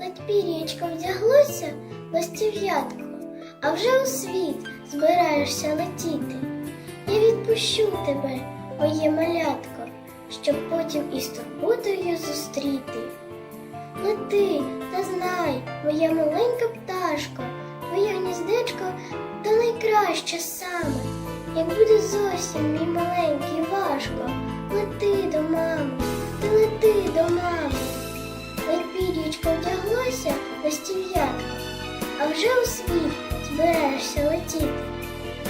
ледь пір'ячко вдяглося ластів'ятко, а вже у світ збираєшся летіти. Я відпущу тебе, моє малятко, щоб потім із турботою зустріти. Лети та знай, моя маленька пташко, твоє гніздечко то найкраще саме. Як буде зовсім мій маленький важко, лети до мами, ти лети до мами. Як пір'ячко ростів а вже у світ збираєшся летіти.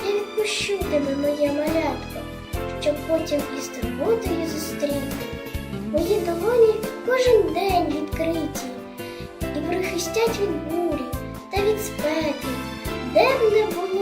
Я відпущу тебе, моє малятко, щоб потім із турботою зустріти. Мої долоні кожен день відкриті і прихистять від бурі та від спеки, де б не було.